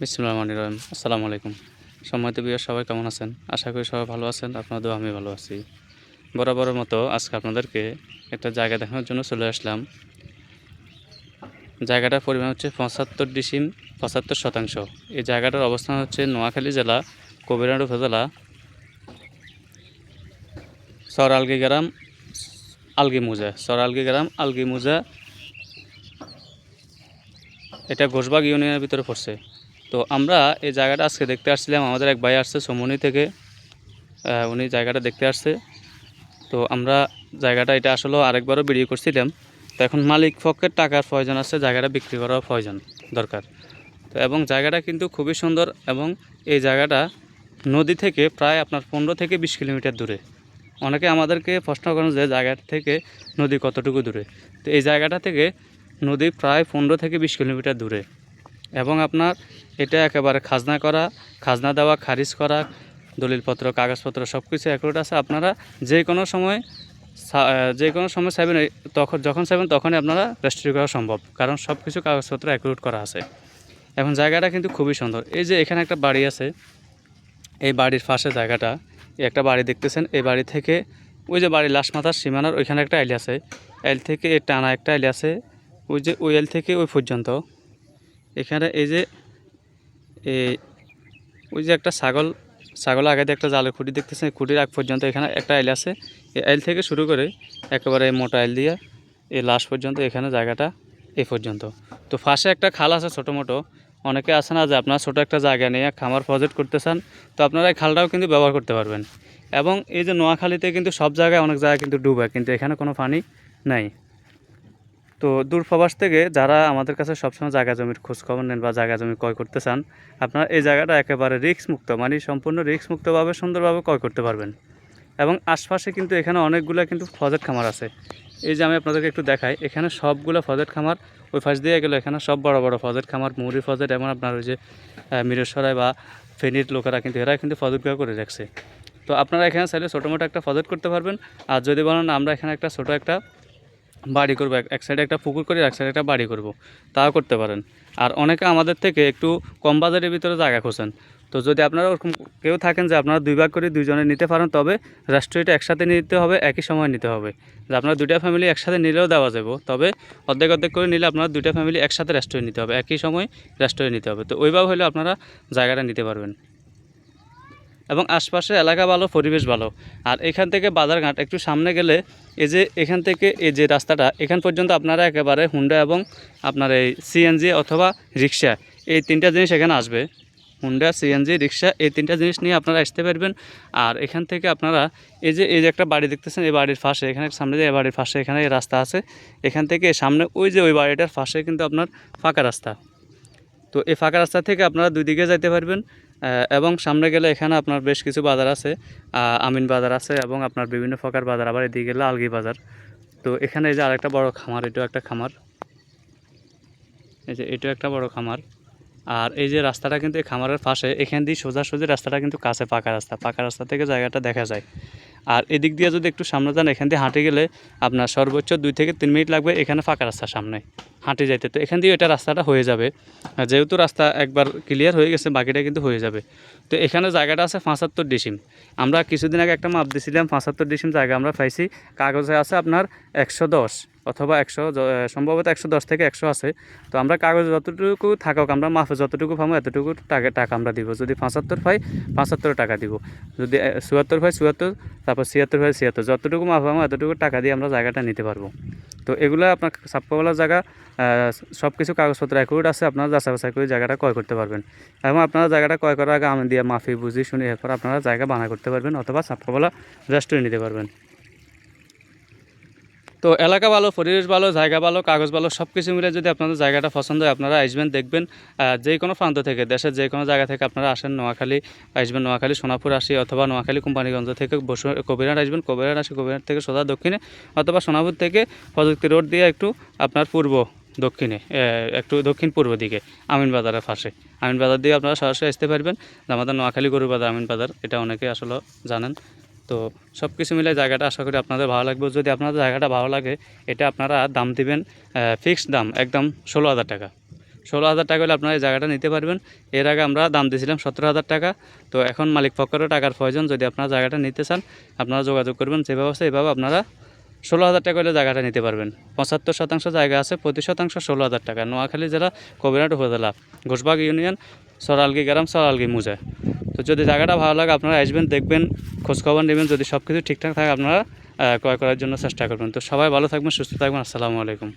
বিসমুল্লাহ রহমান রহিম। আসসালামু আলাইকুম। সম্মানিত বিয়ার সবাই কেমন আছেন? আশা করি সবাই ভালো আছেন আপনাদের আমি ভালো আছি। বরাবরের মতো আজকে আপনাদেরকে একটা জায়গা দেখানোর জন্য চলে আসলাম। জায়গাটার পরিমাণ হচ্ছে পঁচাত্তর ডিসিম পঁচাত্তর শতাংশ। এই জায়গাটার অবস্থান হচ্ছে নোয়াখালী জেলা কবিরাট উপজেলা সর আলগি গ্রাম, আলগি মুজা। সর আলগি গ্রাম, আলগি মুজা, এটা ঘোষবাগ ইউনিয়নের ভিতরে পড়ছে। তো আমরা এই জায়গাটা আজকে দেখতে আসছিলাম। আমাদের এক ভাই আসছে সমনি থেকে। উনি জায়গাটা দেখতে আসছে। তো আমরা জায়গাটা, এটা আসলে আরেকবারও বেরিয়ে করছিলাম। তো এখন মালিক পক্ষের টাকার প্রয়োজন আছে, জায়গাটা বিক্রি করার প্রয়োজন দরকার। তো এবং জায়গাটা কিন্তু খুবই সুন্দর এবং এই জায়গাটা নদী থেকে প্রায় আপনার পনেরো থেকে বিশ কিলোমিটার দূরে। অনেকে আমাদেরকে প্রশ্ন করেন যে জায়গা থেকে নদী কতটুকু দূরে? তো এই জায়গাটা থেকে নদী প্রায় পনেরো থেকে বিশ কিলোমিটার দূরে। এবং আপনার এটা একেবারে খাজনা করা, খাজনা দেওয়া, খারিজ করা, দলিলপত্র, কাগজপত্র সব কিছু অ্যাকুরেট আছে। আপনারা যে কোনো সময় যে কোনো সময় চাইবেন এই- তখন যখন চাইবেন তখনই আপনারা রেজিস্ট্রি করা সম্ভব, কারণ সব কিছু কাগজপত্র অ্যাকুরেট করা আছে। এখন জায়গাটা কিন্তু খুবই সুন্দর। এই যে এখানে একটা বাড়ি আছে, এই বাড়ির পাশে জায়গাটা একটা বাড়ি দেখতেছেন, এই বাড়ি থেকে ওই যে বাড়ির লাশ মাথার সীমানার ওইখানে একটা আইল আছে। আইল থেকে এর টানা একটা আইল আছে, ওই যে ওই আইল থেকে ওই পর্যন্ত। এখানে এই যে ওই যে একটা ছাগল ছাগল আগে একটা জালের খুঁটি দেখতেছেন, খুঁটির আগ পর্যন্ত এখানে একটা আইল আছে। এই আইল থেকে শুরু করে একেবারে মোটা আইল দিয়ে এই লাশ পর্যন্ত এখানে জায়গাটা এ পর্যন্ত। তো ফাঁসে একটা খাল আছে ছোটো মোটো, অনেকে আছে না যে আপনার ছোটো একটা জায়গা নিয়ে খামার প্রজেক্ট করতে চান তো আপনারা এই খালটাও কিন্তু ব্যবহার করতে পারবেন। এবং এই যে নোয়াখালীতে কিন্তু সব জায়গায় অনেক জায়গায় কিন্তু ডুবে, কিন্তু এখানে কোনো পানি নাই। তো দূরপ্রবাস থেকে যারা আমাদের কাছে সবসময় জায়গা জমির খোঁজ খবর নেন বা জায়গা জমি ক্রয় করতে চান, আপনারা এই জায়গাটা একেবারে রিস্ক মুক্ত মানে সম্পূর্ণ রিস্ক মুক্তভাবে সুন্দরভাবে ক্রয় করতে পারবেন। এবং আশপাশে কিন্তু এখানে অনেকগুলো কিন্তু ফজেট খামার আছে। এই যে আমি আপনাদেরকে একটু দেখাই, এখানে সবগুলো ফজেট খামার, ওই পাশ দিয়ে গেলে এখানে সব বড় বড় ফজেট খামার মুহুরি ফজেট, এমন আপনার ওই যে মিরেশ্বরায় বা ফেনীর লোকেরা কিন্তু, এরা কিন্তু ফজেটগুলো করে রাখছে। তো আপনারা এখানে চাইলে ছোটো মোটো একটা ফজেট করতে পারবেন। আর যদি বলেন আমরা এখানে একটা ছোটো একটা বাড়ি করব। এক- সাইডে একটা পুকুর করে এক সাইডে একটা বাড়ি করব। তাও করতে পারেন। আর অনেকে আমাদের থেকে একটু কম বাজারের ভিতরে জায়গা খোঁজেন। তো যদি আপনারা ওরকম কেউ থাকেন যে আপনারা দুই ভাগ করে দুইজনে নিতে পারেন, তবে রাষ্ট্রীয়টা একসাথে নিতে হবে, একই সময় নিতে হবে। যে আপনারা দুইটা ফ্যামিলি একসাথে নিলেও দেওয়া যাবে। তবে অর্ধেক অর্ধেক করে নিলে আপনারা দুইটা ফ্যামিলি একসাথে রাষ্ট্রীয় নিতে হবে, একই সময় রাষ্ট্রীয় নিতে হবে। তো ওইভাবে হলে আপনারা জায়গাটা নিতে পারবেন। এবং আশপাশে এলাকা ভালো, পরিবেশ ভালো। আর এখান থেকে বাজারঘাট, একটু সামনে গেলে এই যে এখান থেকে এই যে রাস্তাটা, এখান পর্যন্ত আপনারা একেবারে হুন্ডা এবং আপনার এই সিএনজি অথবা রিক্সা, এই তিনটা জিনিস এখানে আসবে। হুন্ডা সিএনজি রিক্সা, এই তিনটা জিনিস নিয়ে আপনারা আসতে পারবেন। আর এখান থেকে আপনারা এই যে এই যে একটা বাড়ি দেখতেছেন, এই বাড়ির পাশে, এখানে সামনে যে এই বাড়ির পাশে এখানে এই রাস্তা আছে, এখান থেকে সামনে ওই যে ওই বাড়িটার পাশে কিন্তু আপনার ফাঁকা রাস্তা। তো এই ফাঁকা রাস্তা থেকে আপনারা দুই দিকে যাইতে পারবেন। এবং সামনে গেলে এখানে আপনার বেশ কিছু বাজার আছে আমিন বাজার আছে এবং আপনার বিভিন্ন প্রকার বাজার। আবার এদিকে গেলে আলগি বাজার। তো এখানে এই যে আরেকটা বড় খামার, এটাও একটা খামার। এই যে এটাও একটা বড় খামার। আর এই যে রাস্তাটা কিন্তু এই খামারের পাশে, এখান দিয়ে সোজাসুজি রাস্তাটা কিন্তু কাছে পাকা রাস্তা। পাকা রাস্তা থেকে জায়গাটা দেখা যায়। আর এদিক দিয়ে যদি একটু সামনে যান, এখান দিয়ে হাঁটে গেলে আপনার সর্বোচ্চ দুই থেকে তিন মিনিট লাগবে এখানে ফাঁকা রাস্তার সামনে হাঁটে যাইতে। তো এখান দিয়ে এটা রাস্তাটা হয়ে যাবে। যেহেতু রাস্তা একবার ক্লিয়ার হয়ে গেছে, বাকিটা কিন্তু হয়ে যাবে। তো এখানে জায়গাটা আছে পাঁচাত্তর ডিসিম। আমরা কিছুদিন আগে একটা মাপ দিয়েছিলাম, পাঁচাত্তর ডিসিম জায়গা আমরা পাইছি। কাগজে আছে আপনার একশো দশ। অথবা একশো সম্ভবত একশো দশ থেকে একশো আছে। তো আমরা কাগজ যতটুকু থাকুক, আমরা মাফে যতটুকু পাবো, এতটুকু টাকা টাকা আমরা দিব। যদি পঁচাত্তর পাই, পঁচাত্তর টাকা দিব। যদি চুয়াত্তর পাই, চুয়াত্তর, তারপর ছিয়াত্তর পাই, ছিয়াত্তর। যতটুকু মাফ পাবো, এতটুকু টাকা দিয়ে আমরা জায়গাটা নিতে পারব। তো এগুলো আপনার সাপ্পাওয়ালার জায়গা সব কিছু কাগজপত্র অ্যাকুরেট আছে, আপনারা যাচাই বাছাই করে জায়গাটা ক্রয় করতে পারবেন। এবং আপনারা জায়গাটা ক্রয় করার আগে আমি দিয়ে মাফি বুঝি শুনি এরপর আপনারা জায়গা বানা করতে পারবেন, অথবা সাপ্পাওয়ালা রেস্টুরেন্ট নিতে পারবেন। তো এলাকা ভালো, পরিবেশ ভালো, জায়গা ভালো, কাগজ ভালো সব কিছু মিলে যদি আপনাদের জায়গাটা পছন্দ হয়, আপনারা আসবেন, দেখবেন যে কোনো প্রান্ত থেকে, দেশের যে কোনো জায়গা থেকে আপনারা আসেন, নোয়াখালী আসবেন, নোয়াখালী সোনাপুর আসি, অথবা নোয়াখালী, কোম্পানিগঞ্জ থেকে বসু কবিরাট আসবেন কবিরাট আসি কবিরাট থেকে সোজা দক্ষিণে, অথবা সোনাপুর থেকে প্রযুক্তি রোড দিয়ে একটু আপনার পূর্ব দক্ষিণে একটু দক্ষিণ পূর্ব দিকে, আমিন বাজারের পাশে। আমিন বাজার দিয়ে আপনারা সরাসরি আসতে পারবেন, আমাদের নোয়াখালী গরু বাজার আমিন বাজার, এটা অনেকে আসলে জানেন। তো সব কিছু মিলে জায়গাটা আশা করি আপনাদের ভালো লাগবে। যদি আপনাদের জায়গাটা ভালো লাগে, এটা আপনারা দাম দিবেন ফিক্সড দাম, একদম ষোলো হাজার টাকা। ষোলো হাজার টাকা হলে আপনারা এই জায়গাটা নিতে পারবেন। এর আগে আমরা দাম দিয়েছিলাম সতেরো হাজার টাকা। তো এখন মালিক পক্ষেরও টাকার প্রয়োজন। যদি আপনারা জায়গাটা নিতে চান, আপনারা যোগাযোগ করবেন। যেভাবে আছে এভাবে আপনারা ষোলো হাজার টাকা হলে জায়গাটা নিতে পারবেন। পঁচাত্তর শতাংশ জায়গা আছে প্রতি শতাংশ ষোলো হাজার টাকা। নোয়াখালী জেলা কবিরাট উপজেলা, ঘোষবাগ ইউনিয়ন, সরালগি গ্রাম, সরালগি মুজা। তো যদি জায়গাটা ভালো লাগে, আপনারা আসবেন, দেখবেন, খোঁজখবর নেবেন। যদি সব কিছু ঠিকঠাক থাকে, আপনারা ক্রয় করার জন্য চেষ্টা করবেন। তো সবাই ভালো থাকবেন, সুস্থ থাকবেন। আসসালামু আলাইকুম।